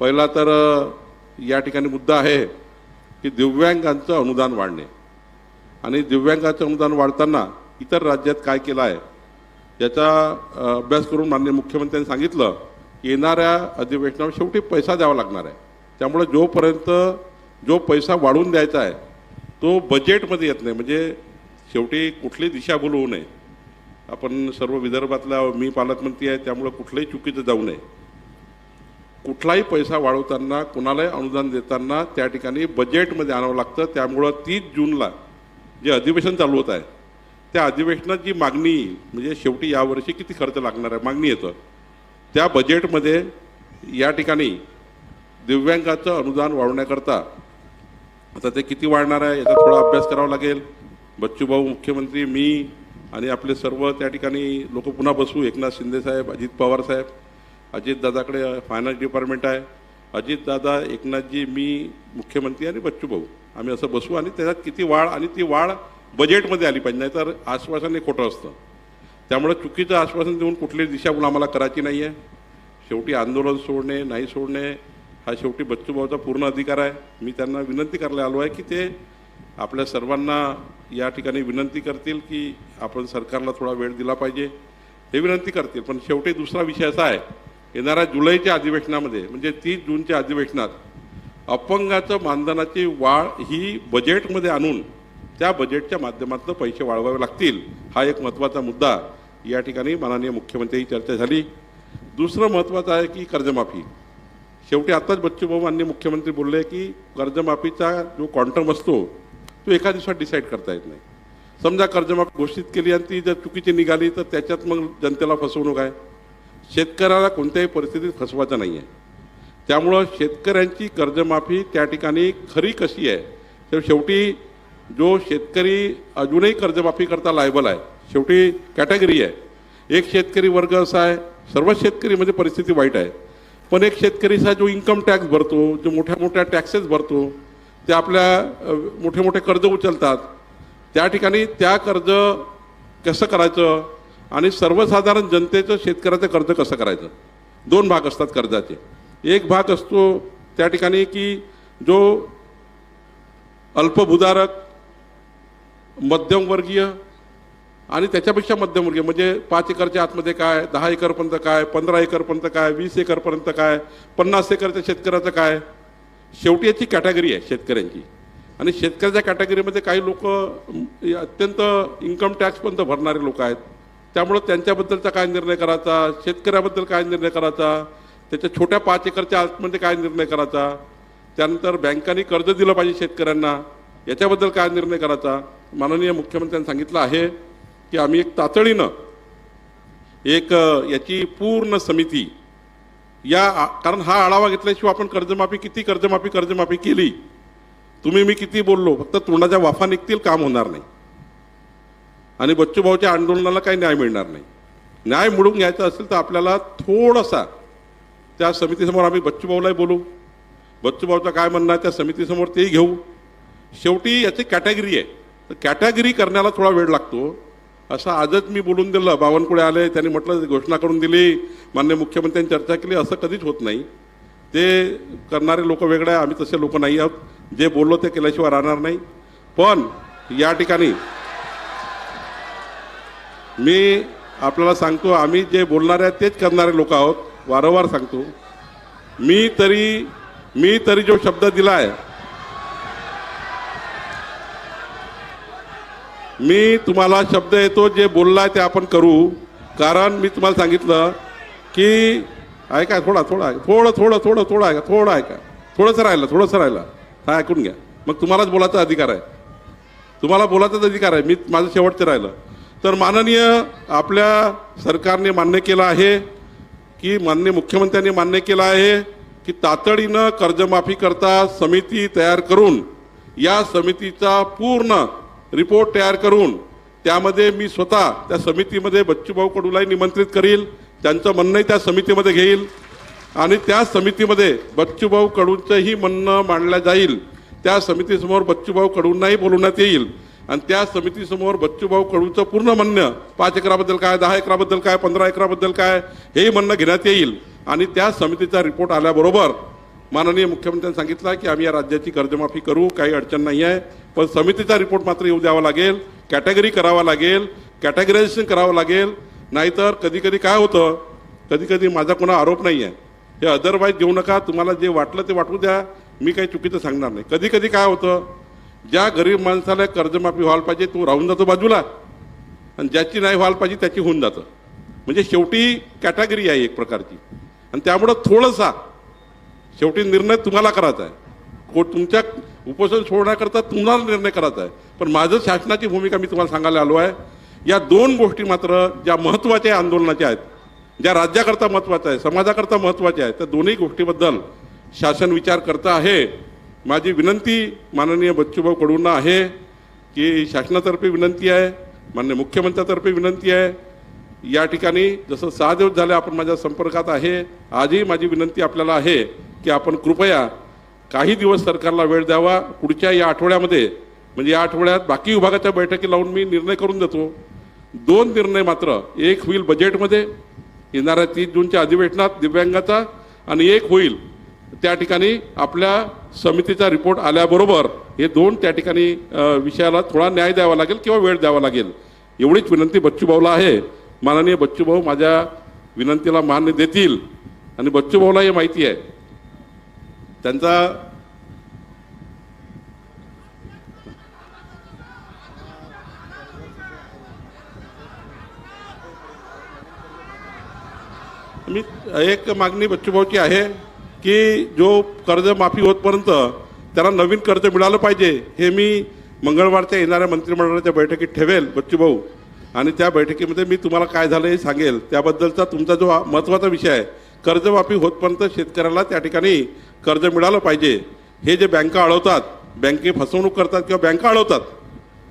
पहिला तर या ठिकाणी मुद्दा आहे की दिव्यांगांचं अनुदान वाढणे. आणि दिव्यांगाचं अनुदान वाढताना इतर राज्यात काय केलं आहे याचा अभ्यास करून माननीय मुख्यमंत्र्यांनी सांगितलं येणाऱ्या अधिवेशनावर शेवटी पैसा द्यावा लागणार आहे. त्यामुळे जोपर्यंत जो पैसा वाढवून द्यायचा आहे तो बजेटमध्ये येत नाही. म्हणजे शेवटी कुठली दिशाभूल होऊ नये. आपण सर्व विदर्भातला मी पालकमंत्री आहे त्यामुळे कुठलंही चुकीचं जाऊ नये. कुठलाही पैसा वाढवताना कुणालाही अनुदान देताना त्या ठिकाणी बजेटमध्ये आणावं लागतं. त्यामुळं तीस जूनला जे अधिवेशन चालू होत आहे त्या अधिवेशनात जी मागणी म्हणजे शेवटी यावर्षी किती खर्च लागणार आहे मागणी येतं. त्या बजेटमध्ये या ठिकाणी दिव्यांगाचं अनुदान वाढवण्याकरता आता ते किती वाढणार आहे याचा थोडा अभ्यास करावा लागेल. बच्चूभाऊ मुख्यमंत्री मी आणि आपले सर्व त्या ठिकाणी लोक पुन्हा बसू. एकनाथ शिंदे साहेब अजित पवार साहेब. अजितदादाकडे फायनान्स डिपार्टमेंट आहे. अजितदादा एकनाथजी मी मुख्यमंत्री आणि बच्चूभाऊ आम्ही असं बसू आणि त्याच्यात किती वाढ आणि ती वाढ बजेटमध्ये आली पाहिजे नाहीतर आश्वासन हे खोटं असतं. त्यामुळे चुकीचं आश्वासन देऊन कुठलीही दिशाभूल आम्हाला करायची नाही आहे शेवटी आंदोलन सोडणे नाही सोडणे हा शेवटी बच्चूभाऊचा पूर्ण अधिकार आहे. मी त्यांना विनंती करायला आलो आहे की ते आपल्या सर्वांना या ठिकाणी विनंती करतील की आपण सरकारला थोडा वेळ दिला पाहिजे. हे विनंती करतील पण शेवटी दुसरा विषय असा आहे येणाऱ्या जुलैच्या अधिवेशनामध्ये म्हणजे तीस जूनच्या अधिवेशनात अपंगाचं मानधनाची वाढ ही बजेटमध्ये आणून त्या बजेटच्या माध्यमातून पैसे वाढवावे लागतील हा एक महत्त्वाचा मुद्दा. या ठिकाणी माननीय मुख्यमंत्र्यांची चर्चा झाली. दुसरं महत्त्वाचं आहे की कर्जमाफी. शेवटी आत्ताच बच्चूभाऊ माननीय मुख्यमंत्री बोलले की कर्जमाफीचा जो क्वांटम असतो तो एका दिवसात डिसाईड करता येत नाही. समजा कर्जमाफी घोषित केली आणि ती जर चुकीची निघाली तर त्याच्यात मग जनतेला फसवणूक आहे. शेतकऱ्याला कोणत्याही परिस्थितीत फसवायचं नाही आहे त्यामुळं शेतकऱ्यांची कर्जमाफी त्या ठिकाणी खरी कशी आहे? तर शेवटी जो शेतकरी अजूनही कर्जमाफी करता लायबल आहे शेवटी कॅटेगरी आहे. एक शेतकरी वर्ग असा आहे सर्व म्हणजे परिस्थिती वाईट आहे. पण एक शेतकरीचा जो इन्कम टॅक्स भरतो जो मोठ्या मोठ्या टॅक्सेस भरतो ते आपल्या मोठे मोठे कर्ज उचलतात. त्या ठिकाणी त्या कर्ज कसं करायचं? आणि सर्वसाधारण जनतेचं शेतकऱ्याचं कर्ज कसं करायचं? दोन भाग असतात कर्जाचे. एक भाग असतो त्या ठिकाणी की जो अल्पभूधारक मध्यमवर्गीय आणि त्याच्यापेक्षा मध्यमवर्गीय म्हणजे पाच एकरच्या आतमध्ये काय दहा एकरपर्यंत काय पंधरा एकरपर्यंत काय वीस एकरपर्यंत काय पन्नास एकरच्या शेतकऱ्याचं काय? शेवटी याची कॅटेगरी आहे शेतकऱ्यांची. आणि शेतकऱ्याच्या कॅटेगरीमध्ये काही लोक अत्यंत इन्कम टॅक्सपर्यंत भरणारे लोक आहेत. त्यामुळं त्यांच्याबद्दलचा काय निर्णय करायचा? शेतकऱ्याबद्दल काय निर्णय करायचा? त्याच्या छोट्या पाच एकरच्या आतमध्ये काय निर्णय करायचा? त्यानंतर बँकांनी कर्ज दिलं पाहिजे शेतकऱ्यांना. याच्याबद्दल काय निर्णय करायचा? माननीय मुख्यमंत्र्यांनी सांगितलं आहे की आम्ही एक तातडीनं एक याची पूर्ण समिती या आ- कारण हा आढावा घेतल्याशिवाय आपण कर्जमाफी किती कर्जमाफी कर्जमाफी केली? तुम्ही मी किती बोललो? फक्त तोंडाच्या वाफा निघतील काम होणार नाही. आणि बच्चूभाऊच्या आंदोलनाला काही न्याय मिळणार नाही. न्याय मिळवून घ्यायचा असेल तर आपल्याला थोडासा त्या समितीसमोर आम्ही बच्चूभाऊलाही बोलू. बच्चूभाऊचं काय म्हणणं आहे त्या समितीसमोर तेही घेऊ. शेवटी याची कॅटेगरी आहे. तर कॅटेगरी करण्याला थोडा वेळ लागतो. असं आजच मी बोलून दिलं. बावनकुळे आले त्यांनी म्हटलं घोषणा करून दिली मान्य मुख्यमंत्र्यांनी चर्चा केली. असं कधीच होत नाही. ते करणारे लोक वेगळे आहे. आम्ही तसे लोक नाही आहोत. जे बोललो ते केल्याशिवाय राहणार नाही. पण या ठिकाणी मी आपल्याला सांगतो आम्ही जे बोलणारे आहेत तेच करणारे लोक आहोत वारंवार सांगतो. मी तरी मी तरी जो शब्द दिला आहे मी तुम्हाला शब्द येतो जे बोललाय ते आपण करू. कारण मी तुम्हाला सांगितलं की ऐका थोडा थोडा थोडं थोडं थोडं थोडं ऐका थोडं ऐका. थोडंसं राहिलं थोडंसं राहिलं. हा ऐकून घ्या. मग तुम्हालाच बोलायचा अधिकार आहे. तुम्हाला बोलायचाच अधिकार आहे. मी माझं शेवटचं राहिलं. तर माननीय आपल्या सरकारने मान्य केलं आहे की मान्य मुख्यमंत्र्यांनी मान्य केलं आहे की तातडीनं कर्जमाफी करता समिती तयार करून या समितीचा पूर्ण रिपोर्ट तयार करून त्यामध्ये मी स्वतः त्या समितीमध्ये बच्चूभाऊ कडूलाही निमंत्रित करील त्यांचं म्हणणंही त्या समितीमध्ये घेईल आणि त्या समितीमध्ये बच्चूभाऊ कडूंचंही म्हणणं मांडलं जाईल. त्या समितीसमोर बच्चूभाऊ कडूंनाही बोलवण्यात येईल. आणि त्या समितीसमोर बच्चूभाऊ कडूचं पूर्ण म्हणणं पाच एकराबद्दल काय दहा एकराबद्दल काय पंधरा एकराबद्दल काय हे म्हणणं घेण्यात येईल. आणि त्या समितीचा रिपोर्ट आल्याबरोबर माननीय मुख्यमंत्र्यांनी सांगितलं की आम्ही या राज्याची कर्जमाफी करू काही अडचण नाही आहे. पण समितीचा रिपोर्ट मात्र येऊ द्यावा लागेल कॅटेगरी करावा लागेल कॅटेगरायझेशन करावं लागेल. नाहीतर कधी कधी काय होतं कधी कधी माझा कोणा आरोप नाही आहे. हे अदरवाईज देऊ नका तुम्हाला जे वाटलं ते वाटू द्या मी काही चुकीचं सांगणार नाही. कधी कधी काय होतं ज्या गरीब माणसाला कर्जमाफी व्हायला पाहिजे तो राहून जातो बाजूला. आणि ज्याची नाही व्हायला पाहिजे त्याची होऊन जातं. म्हणजे शेवटी कॅटेगरी आहे एक प्रकारची. आणि त्यामुळं थोडंसा शेवटी निर्णय तुम्हाला करायचा आहे. को तुमच्या उपोषण सोडण्याकरता तुम्हाला निर्णय करायचा आहे. पण माझं शासनाची भूमिका मी तुम्हाला सांगायला आलो आहे. या दोन गोष्टी मात्र ज्या महत्त्वाच्या आंदोलनाच्या आहेत ज्या राज्याकरता महत्त्वाच्या आहे समाजाकरता महत्त्वाच्या आहेत त्या दोन्ही गोष्टीबद्दल शासन विचार करतं आहे. माझी विनंती माननीय बच्चूभाऊ कडूंना आहे की शासनातर्फे विनंती आहे माननीय मुख्यमंत्र्यातर्फे विनंती आहे. या ठिकाणी जसं सहा दिवस झाले आपण माझ्या संपर्कात आहे आजही माझी विनंती आपल्याला आहे की आपण कृपया काही दिवस सरकारला वेळ द्यावा. पुढच्या या आठवड्यामध्ये म्हणजे या आठवड्यात बाकी विभागाच्या बैठकी लावून मी निर्णय करून देतो. दोन निर्णय मात्र एक होईल बजेटमध्ये येणाऱ्या तीस जूनच्या अधिवेशनात दिव्यांगाचा आणि एक होईल त्या ठिकाणी आपल्या समितीचा रिपोर्ट आल्याबरोबर हे दोन त्या ठिकाणी विषयाला थोडा न्याय द्यावा लागेल किंवा वेळ द्यावा लागेल. एवढीच विनंती बच्चूभाऊला आहे. माननीय बच्चूभाऊ माझ्या विनंतीला मान्य देतील. आणि बच्चूभाऊला हे माहिती आहे. त्यांचा मी एक मागणी बच्चूभाऊची आहे. की जो कर्जमाफी होतपर्यंत त्याला नवीन कर्ज मिळालं पाहिजे हे मी मंगळवारच्या येणाऱ्या मंत्रिमंडळाच्या बैठकीत ठेवेल बच्चूभाऊ आणि त्या बैठकीमध्ये मी तुम्हाला काय झालं हे सांगेल. त्याबद्दलचा तुमचा जो महत्त्वाचा विषय आहे कर्जमाफी होतपर्यंत शेतकऱ्याला त्या ठिकाणी कर्ज मिळालं पाहिजे. हे जे बँका अडवतात बँके फसवणूक करतात किंवा बँका अडवतात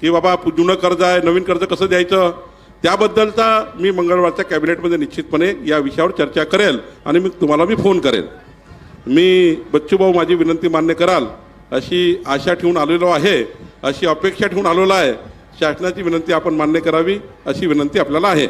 की बाबा जुनं कर्ज आहे नवीन कर्ज कसं द्यायचं? त्याबद्दलचा मी मंगळवारच्या कॅबिनेटमध्ये निश्चितपणे या विषयावर चर्चा करेल आणि मी तुम्हाला मी फोन करेल. मी बच्चूभाऊ माझी विनंती मान्य कराल. अशी आशा ठेवून आलेलो आहे अशी अपेक्षा ठेवून आलेलो आहे. शासनाची विनंती आपण मान्य करावी अशी विनंती आपल्याला आहे.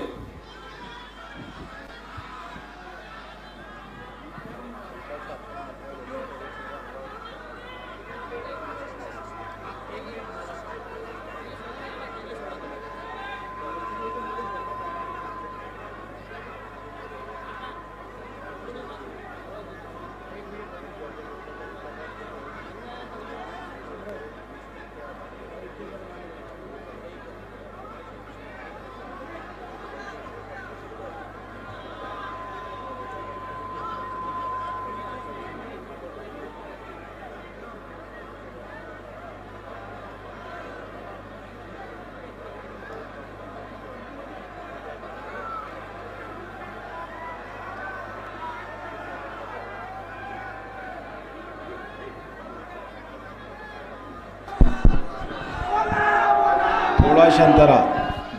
थोडा शांतरा.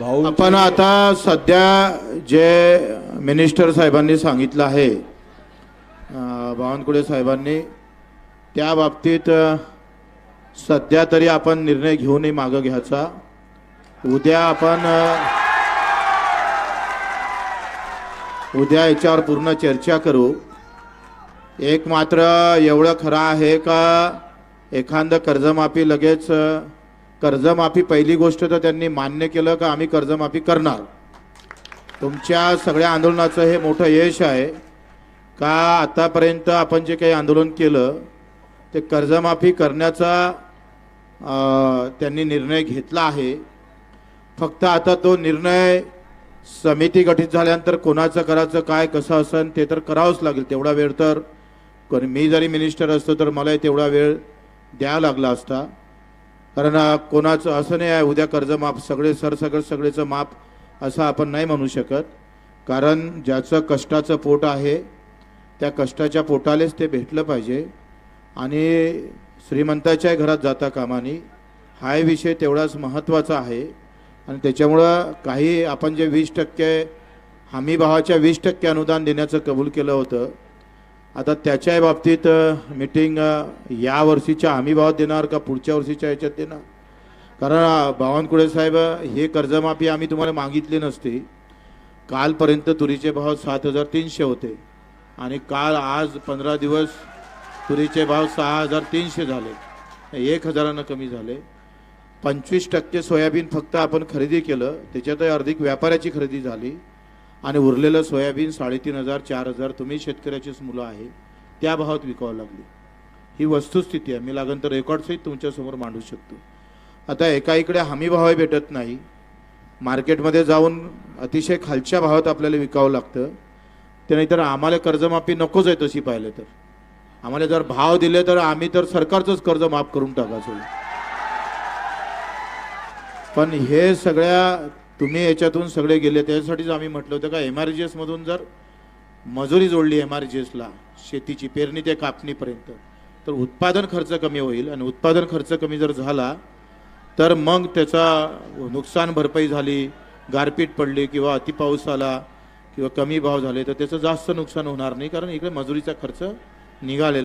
भाऊ आपण आता सध्या जे मिनिस्टर साहेबांनी सांगितलं आहे बावनकुळे साहेबांनी त्या बाबतीत सध्या तरी आपण निर्णय घेऊनही मागं घ्यायचा. उद्या आपण उद्या याच्यावर पूर्ण चर्चा करू. एक मात्र एवढं खरं आहे का एखादं कर्जमाफी लगेच कर्जमाफी पहिली गोष्ट तर त्यांनी मान्य केलं का आम्ही कर्जमाफी करणार. तुमच्या सगळ्या आंदोलनाचं हे मोठं यश आहे. का आतापर्यंत आपण जे काही आंदोलन केलं ते कर्जमाफी करण्याचा त्यांनी निर्णय घेतला आहे. फक्त आता तो निर्णय समिती गठीत झाल्यानंतर कोणाचं करायचं काय कसं असन ते तर करावंच लागेल तेवढा वेळ तर. मी जरी मिनिस्टर असतो तर मलाही तेवढा वेळ द्यावा लागला असता. कारण कोणाचं असं नाही आहे उद्या कर्जमाफ सगळे सरसगळ सगळेचं माफ असं आपण नाही म्हणू शकत. कारण ज्याचं कष्टाचं पोट आहे त्या कष्टाच्या पोटालेच ते भेटलं पाहिजे. आणि श्रीमंताच्या घरात जाता कामानी. हा विषय तेवढाच महत्त्वाचा आहे. आणि त्याच्यामुळं काही आपण जे वीस टक्के हमी भावाच्या वीस टक्के अनुदान देण्याचं कबूल केलं होतं आता त्याच्या बाबतीत मिटिंग या वर्षीच्या हमी भावात देणार का पुढच्या वर्षीच्या ह्याच्यात देणार? कारण बावनकुळे साहेब हे कर्जमाफी आम्ही तुम्हाला मागितली नसती. कालपर्यंत तुरीचे भाव सात हजार तीनशे होते. आणि काल आज पंधरा दिवस तुरीचे भाव सहा हजार तीनशे झाले. एक हजारानं कमी झाले. पंचवीस टक्के सोयाबीन फक्त आपण खरेदी केलं. त्याच्यातही अर्धिक व्यापाऱ्याची खरेदी झाली. आणि उरलेलं सोयाबीन साडेतीन हजार चार हजार तुम्ही शेतकऱ्याचीच मुलं आहे त्या भावात विकावं लागली. ही वस्तुस्थिती आहे. मी लागन तर रेकॉर्डसहित तुमच्यासमोर मांडू शकतो. आता एका इकडे हमी भावही भेटत नाही. मार्केटमध्ये जाऊन अतिशय खालच्या भावात आपल्याला विकावं लागतं. ते नाहीतर आम्हाला कर्जमाफी नकोच आहे तशी पाहिलं तर. आम्हाला जर भाव दिले तर आम्ही तर सरकारचंच कर्ज माफ करून टाकायचो. पण हे सगळ्या तुम्ही याच्यातून सगळे गेले त्याच्यासाठीच आम्ही म्हटलं होतं का एम आर जी एसमधून जर मजुरी जोडली एम आर जी एसला शेतीची पेरणी ते कापणीपर्यंत तर उत्पादन खर्च कमी होईल आणि उत्पादन खर्च कमी जर झाला तर मग त्याचा नुकसान भरपाई झाली गारपीट पडली किंवा अतिपाऊस आला किंवा कमी भाव झाले तर त्याचं जास्त नुकसान होणार नाही कारण इकडे मजुरीचा खर्च निघालेला